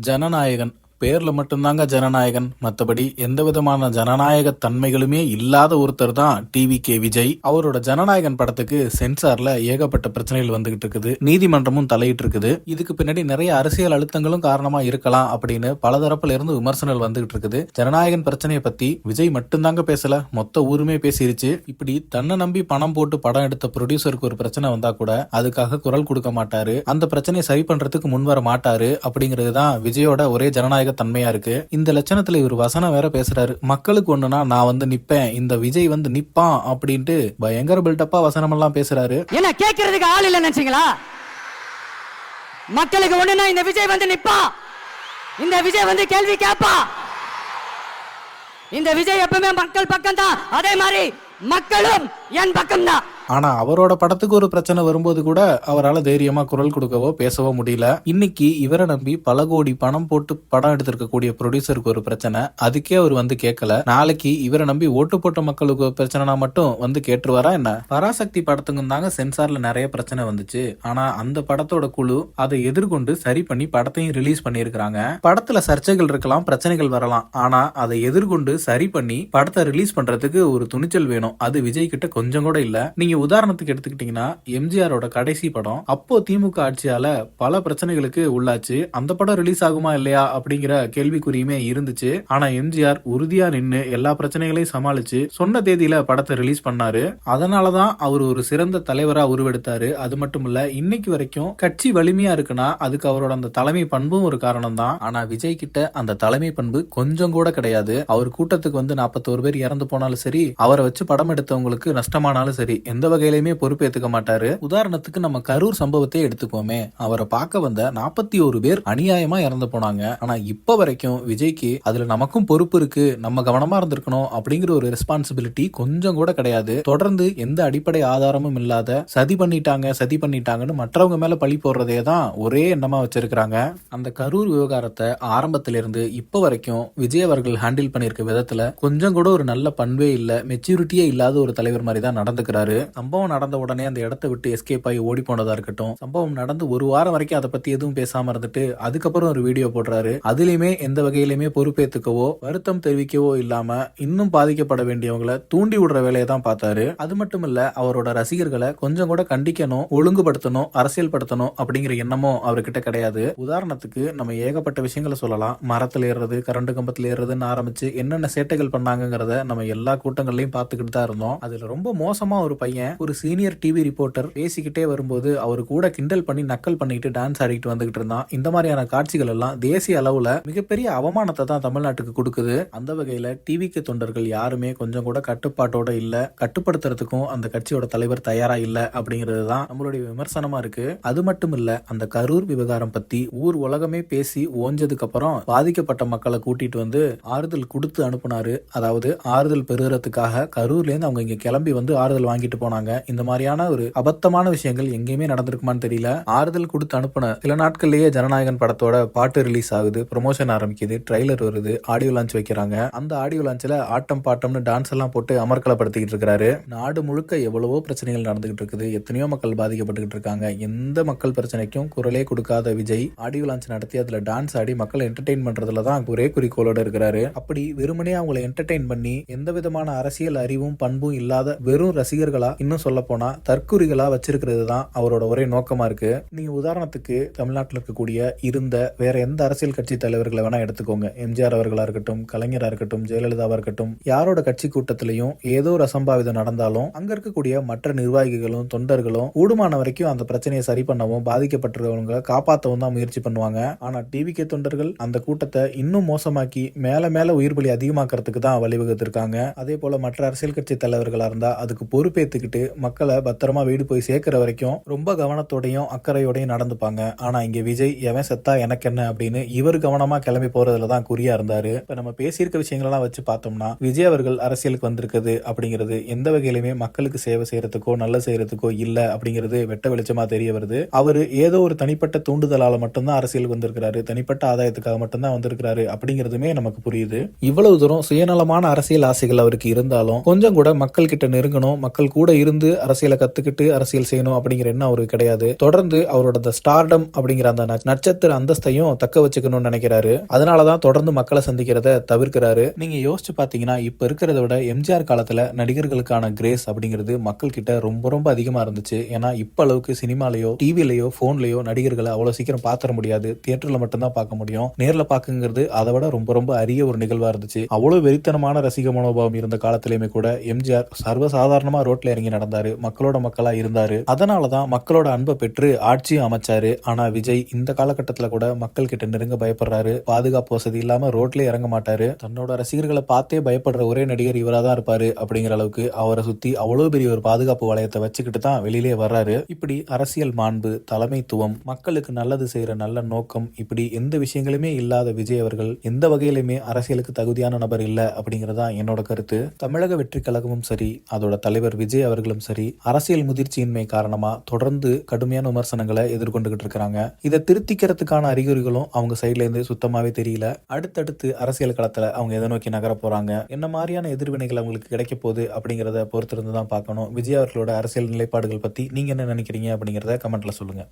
ஜனநாயகன். பேர்ல மட்டும்தாங்க ஜனநாயகன். மற்றபடி எந்த விதமான ஜனநாயக தன்மைகளுமே இல்லாத ஒருத்தர் தான் டிவி கே விஜய். அவரோட ஜனநாயகன் படத்துக்கு சென்சார்ல ஏகப்பட்ட பிரச்சனைகள் வந்துகிட்டு இருக்குது. நீதிமன்றமும் தலையிட்டு இருக்குது இதுக்கு பின்னாடி நிறைய அரசியல் அழுத்தங்களும் காரணமா இருக்கலாம் அப்படின்னு பல தரப்புல இருந்து விமர்சனங்கள் வந்துகிட்டு இருக்குது. ஜனநாயகன் பிரச்சனையை பத்தி விஜய் மட்டும்தாங்க பேசல. மொத்த ஊருமே பேசிருச்சு. இப்படி தன்னை நம்பி பணம் போட்டு படம் எடுத்த ப்ரொடியூசருக்கு ஒரு பிரச்சனை வந்தா கூட அதுக்காக குரல் கொடுக்க மாட்டாரு. அந்த பிரச்சனையை சரி பண்றதுக்கு முன் வர மாட்டாரு அப்படிங்கிறது தான் விஜயோட ஒரே ஜனநாயக தன்மையா இருக்கு. இந்த லட்சணத்துல இவர் வசனம் வேற பேசுறாரு. மக்களுக்கு ஒண்ணுனா நான் வந்து நிப்பேன். இந்த விஜய் வந்து நிப்பான். அப்படின்ட்டு பயங்கர பில்டப்பா வசனம் எல்லாம் பேசுறாரு. என்ன கேட்கறதுக்கு ஆள் இல்ல நினைச்சீங்களா? மக்களுக்கு ஒண்ணுனா இந்த விஜய் வந்து நிப்பா இந்த விஜய் வந்து கேள்வி கேப்பா. இந்த விஜய் எப்பவுமே மக்கள் பக்கம் தான் அதே மாதிரி மக்களும் என் பக்கம் தான் ஆனா அவரோட படத்துக்கு ஒரு பிரச்சனை வரும்போது கூட அவரால் தைரியமா குரல் கொடுக்கவோ பேசவோ முடியல. இன்னைக்கு இவரை நம்பி பல கோடி பணம் போட்டு படம் எடுத்திருக்கக்கூடிய ப்ரொடியூசருக்கு ஒரு பிரச்சனை. அதுக்கே அவர் வந்து கேட்கல. நாளைக்கு இவரை நம்பி ஓட்டு போட்ட மக்களுக்கு ஒரு பிரச்சனைனா மட்டும் வந்து கேட்டுருவாரா என்ன? பராசக்தி படத்துக்கு தாங்க சென்சார்ல நிறைய பிரச்சனை வந்துச்சு. ஆனா அந்த படத்தோட குழு அதை எதிர்கொண்டு சரி பண்ணி படத்தையும் ரிலீஸ் பண்ணியிருக்கிறாங்க. படத்துல சர்ச்சைகள் இருக்கலாம் பிரச்சனைகள் வரலாம். ஆனா அதை எதிர்கொண்டு சரி பண்ணி படத்தை ரிலீஸ் பண்றதுக்கு ஒரு துணிச்சல் வேணும். அது விஜய் கிட்ட கொஞ்சம் கூட இல்ல. நீங்க உதாரணத்துக்கு எடுத்துக்கிட்டீங்கன்னா எம்ஜிஆரோட கடைசி படம் அப்போ திமுக ஆட்சியால பல பிரச்சனைகளுக்கு உள்ளாச்சு. அந்த படம் ரிலீஸ் ஆகுமா இல்லையா அப்படிங்கிற கேள்விக்குறியுமே இருந்துச்சு. ஆனா எம்ஜிஆர் உறுதியா நின்று எல்லா பிரச்சனைகளையும் சமாளிச்சு சொன்ன தேதியில படத்தை ரிலீஸ் பண்ணாரு. அதனாலதான் அவர் ஒரு சிறந்த தலைவரா உருவெடுத்தாரு. அது மட்டும் இல்ல இன்னைக்கு வரைக்கும் கட்சி வலிமையா இருக்குன்னா அதுக்கு அவரோட அந்த தலைமை பண்பும் ஒரு காரணம் தான் ஆனா விஜய் கிட்ட அந்த தலைமை பண்பு கொஞ்சம் கூட கிடையாது. அவர் கூட்டத்துக்கு வந்து நாற்பத்தோரு பேர் இறந்து போனாலும் சரி அவரை வச்சு படம் எடுத்தவங்களுக்கு நஷ்டமானாலும் சரி எந்த வகையிலுமே பொறுப்பேத்துக்க மாட்டாரு. உதாரணத்துக்கு நம்ம கரூர் சம்பவத்தை எடுத்துக்கோமே அவரை பார்க்க வந்த நாற்பத்தி ஒரு பேர் அநியாயமா இறந்து போனாங்க. ஆனா இப்ப வரைக்கும் விஜய்க்கு அதுல நமக்கும் பொறுப்பு இருக்கு. நம்ம கவனமா இருந்திருக்கணும் அப்படிங்கிற ஒரு ரெஸ்பான்சிபிலிட்டி கொஞ்சம் கூட கிடையாது. தொடர்ந்து எந்த அடிப்படை ஆதாரமும் இல்லாத சதி பண்ணிட்டாங்க சதி பண்ணிட்டாங்கன்னு மற்றவங்க மேல பழி போடுறதே தான் ஒரே எண்ணமா வச்சிருக்கிறாங்க. அந்த கரூர் விவகாரத்தை ஆரம்பத்திலிருந்து இப்ப வரைக்கும் விஜய் அவர்கள் ஹேண்டில் பண்ணிருக்க விதத்துல கொஞ்சம் கூட ஒரு நல்ல பண்பே இல்ல மெச்சூரிட்டியே இல்லாத ஒரு தலைவர் மாதிரி தான் நடந்துக்கிறாரு. சம்பவம் நடந்த உடனே அந்த இடத்த விட்டு எஸ்கேப் ஆகி ஓடி போனதா இருக்கட்டும். சம்பவம் நடந்து ஒரு வாரம் வரைக்கும் அதை பத்தி எதுவும் பேசாம இருந்துட்டு அதுக்கப்புறம் ஒரு வீடியோ போடுறாரு. அதுலயுமே எந்த வகையிலுமே பொறுப்பேத்துக்கவோ வருத்தம் தெரிவிக்கவோ இல்லாம இன்னும் பாதிக்கப்பட வேண்டியவங்களை தூண்டி விடுற வேலையை தான் பார்த்தாரு. அது மட்டும் இல்ல அவரோட ரசிகர்களை கொஞ்சம் கூட கண்டிக்கணும் ஒழுங்குபடுத்தணும் அரசியல் படுத்தணும் அப்படிங்கிற எண்ணமும் அவர்கிட்ட கிடையாது. உதாரணத்துக்கு நம்ம ஏகப்பட்ட விஷயங்களை சொல்லலாம். மரத்தில் ஏறுறது கரண்டு கம்பத்தில் ஏறுறதுன்னு ஆரம்பிச்சு என்னென்ன சேட்டைகள் பண்ணாங்கங்கிறத நம்ம எல்லா கூட்டங்கள்லயும் பார்த்துக்கிட்டு தான் இருந்தோம். அதுல ரொம்ப மோசமா ஒரு பையன் ஒரு சீனியர் டிவி ரிப்போர்ட்டர் பேசிக்கிட்டே வரும்போது அவர் கூட கிண்டல் பண்ணி நக்கல் பண்ணிட்டு டான்ஸ் ஆடிட்டு வந்துகிட்டு இருந்தான். இந்த மாதிரியான காட்சிகள் எல்லாம் தேசிய அளவுல மிகப்பெரிய அவமானத்தை தான் தமிழ்நாட்டுக்கு கொடுக்குது. அந்த வகையில டிவிக்கு தொண்டர்கள் யாருமே கொஞ்சம் கூட கட்டுப்பாட்டோட இல்ல. கட்டுப்படுத்துறதுக்கும் அந்த கட்சியோட தலைவர் தயாரா இல்ல அப்படிங்கிறது தான் நம்மளுடைய விமர்சனமா இருக்கு. அது மட்டும் இல்ல அந்த கரூர் விவகாரம் பத்தி ஊர் உலகமே பேசி ஓஞ்சதுக்கு அப்புறம் பாதிக்கப்பட்ட மக்களை கூட்டிட்டு வந்து ஆறுதல் கொடுத்து அனுப்புனாரு. அதாவது ஆறுதல் பெறுறதுக்காக கரூர்ல இருந்து அவங்க இங்க கிளம்பி வந்து ஆறுதல் வாங்கிட்டு போனாங்க. இந்த மாதிரியான ஒரு அபத்தமான விஷயங்கள் எங்கேயுமே நடந்திருக்குமான்னு தெரியல. ஆறுதல் கொடுத்து அனுப்பின சில நாட்கள்லயே ஜனநாயகன் படத்தோட பாட்டு ரிலீஸ் ஆகுது. ப்ரொமோஷன் ஆரம்பிக்குது. ட்ரைலர் வருது. ஆடியோ லான்ச் வைக்கிறாங்க. அந்த ஆடியோ லான்ச்ல ஆட்டம் பாட்டம்னு டான்ஸ் எல்லாம் போட்டு அமர்க்கலப்படுத்திக்கிட்டு இருக்கிறாரு நாடு முழுக்க எவ்வளவோ பிரச்சனைகள் நடந்துகிட்டு இருக்குது. எத்தனையோ மக்கள் பாதிக்கப்பட்டுக்கிட்டு இருக்காங்க. எந்த மக்கள் பிரச்சனைக்கும் குரலே கொடுக்காத விஜய் ஆடியோ லான்ச் நடத்தி அதுல டான்ஸ் ஆடி மக்களை என்டர்டெயின் பண்றதுல தான் ஒரே குறிக்கோளோட இருக்கிறாரு. அப்படி வெறுமனே அவங்களை என்டர்டெயின் பண்ணி எந்த விதமான அரசியல் அறிவும் பண்பும் இல்லாத வெறும் ரசிகர்களா இன்னும் சொல்ல போனா தற்குறிகளா வச்சிருக்கிறது தான் அவரோட ஒரே நோக்கமா இருக்கு. நீங்க உதாரணத்துக்கு தமிழ்நாட்டில் இருக்கக்கூடிய இருந்த வேற எந்த அரசியல் கட்சி தலைவர்களை வேணா எடுத்துக்கோங்க. எம்ஜிஆர் அவர்களா இருக்கட்டும் கலைஞரா இருக்கட்டும் ஜெயலலிதாவா இருக்கட்டும் யாரோட கட்சி கூட்டத்திலையும் ஏதோ ஒரு அசம்பாவிதம் நடந்தாலும் அங்க இருக்கக்கூடிய மற்ற நிர்வாகிகளும் தொண்டர்களும் கூடுமான வரைக்கும் அந்த பிரச்சனையை சரி பண்ணவும் பாதிக்கப்பட்டிருக்கவங்க காப்பாற்றவும் தான் முயற்சி பண்ணுவாங்க. ஆனா டிவிகே தொண்டர்கள் அந்த கூட்டத்தை இன்னும் மோசமாக்கி மேல மேல உயிர் பலி அதிகமாக்குறதுக்கு தான் வழிவகுத்திருக்காங்க. அதே போல மற்ற அரசியல் கட்சி தலைவர்களா இருந்தா அதுக்கு பொறுப்பேத்துக்கிட்டு மக்களை பத்திரமா வீடு போய் சேர்க்கிற வரைக்கும் ரொம்ப கவனத்தோடையும் அக்கறையோடையும் நடந்துப்பாங்க. ஆனா இங்க விஜய் எவன் செத்தா எனக்கு என்ன? அப்படின்னு இவர் கவனமா கிளம்பி போறதுல தான் குறியா இருந்தாரு. இப்ப நம்ம பேசியிருக்க விஷயங்களெல்லாம் வச்சு பார்த்தோம்னா விஜய் அவர்கள் அரசியலுக்கு வந்திருக்குது அப்படிங்கிறது எந்த வகையிலுமே மக்களுக்கு சேவை செய்யறதுக்கோ நல்ல செய்யறதுக்கோ இல்ல அப்படிங்கிறது வெட்ட வெளிச்சமா தெரிய வருது. அவரு ஏதோ ஒரு தனிப்பட்ட தூண்டுதலால மட்டும்தான் அரசியலுக்கு வந்திருக்கிறாரு. தனிப்பட்ட ஆதாயத்துக்காக மட்டும்தான் வந்திருக்கிறாரு அப்படிங்கிறதுமே நமக்கு புரியுது. இவ்வளவு தூரம் சுயநலமான அரசியல் ஆசைகள் அவருக்கு இருந்தாலும் கொஞ்சம் கூட மக்கள் கிட்ட நெருங்கணும் மக்கள் கூட இருந்து அரசியலை கத்துக்கிட்டு அரசியல் செய்யணும் அப்படிங்கிற எண்ணம் அவருக்கு கிடையாது. தொடர்ந்து அவரோட ஸ்டார்டம் அப்படிங்கிற அந்த நட்சத்திர அந்தஸ்தையும் தக்க வச்சுக்கணும்னு நினைக்கிறாரு. அதனாலதான் தொடர்ந்து மக்களை சந்திக்கிறத தவிர்க்கிறாரு. நீங்க யோசிச்சு பாத்தீங்கன்னா இப்ப இருக்கிறத விட எம்ஜிஆர் காலத்துல நடிகர்களுக்கான கிரேஸ் அப்படிங்கிறது மக்கள் கிட்ட ரொம்ப ரொம்ப அதிகமா இருந்துச்சு. ஏன்னா இப்ப அளவுக்கு சினிமாலேயோ டிவிலயோ போன்லயோ நடிகர்களை அவ்வளவு சீக்கிரம் பாத்திர முடியாது. தியேட்டர்ல மட்டும்தான் பார்க்க முடியும். நேர்ல பாக்குங்கிறது அதை விட ரொம்ப ரொம்ப அரிய ஒரு நிகழ்வா இருந்துச்சு. அவ்வளவு வெறித்தனமான ரசிக மனோபாவம் இருந்த காலத்திலயுமே கூட எம்ஜிஆர் சர்வசாதாரணமா ரோட்ல இறங்கி நடந்தாரு மக்களோட மக்களா இருந்தாரு. அதனாலதான் மக்களோட அன்பை பெற்று ஆட்சியும் அமைச்சாரு. ஆனா விஜய் இந்த காலகட்டத்துல கூட மக்கள் கிட்ட நெருங்க பயப்படுறாரு. பாதுகாப்பு வசதி இல்லாம ரோட்ல இறங்க மாட்டாரு. தன்னோட ரசிகர்களை பார்த்தே பயப்படுற ஒரே நடிகர் இவரா தான் இருப்பாரு அப்படிங்கிற அளவுக்கு அவரை சுத்தி அவ்வளவு பெரிய ஒரு பாதுகாப்பு வளையத்தை வச்சுக்கிட்டு தான் வெளியிலே வர்றாரு. இப்படி அரசியல் மாண்பு தலைமைத்துவம் மக்களுக்கு நல்லது செய்யற நல்ல நோக்கம் இப்படி எந்த விஷயங்களுமே இல்லாத விஜய் அவர்கள் எந்த வகையிலுமே அரசியலுக்கு தகுதியான நபர் இல்ல அப்படிங்கறதா என்னோட கருத்து. தமிழக வெற்றி கழகமும் சரி அதோட தலைவர் விஜய் அவர்களும் சரி அரசியல் முதிர்ச்சியின்மை காரணமா தொடர்ந்து கடுமையான விமர்சனங்களை எதிர்கொண்டுகிட்டு இருக்காங்க இதை திருத்திக்கிறதுக்கான அறிகுறிகளும் அவங்க சைட்ல இருந்து சுத்தமாவே தெரியல. அடுத்தடுத்து அரசியல் களத்துல அவங்க எதை நோக்கி நகர போறாங்க என்ன மாதிரியான எதிர்வினைகள் அவங்களுக்கு கிடைக்க போகுது அப்படிங்கறத பொறுத்திருந்து தான் பார்க்கணும். விஜய் அவர்களோட அரசியல் நிலைப்பாடுகள் பத்தி நீங்க என்ன நினைக்கிறீங்க அப்படிங்கறத கமெண்ட்ல சொல்லுங்க.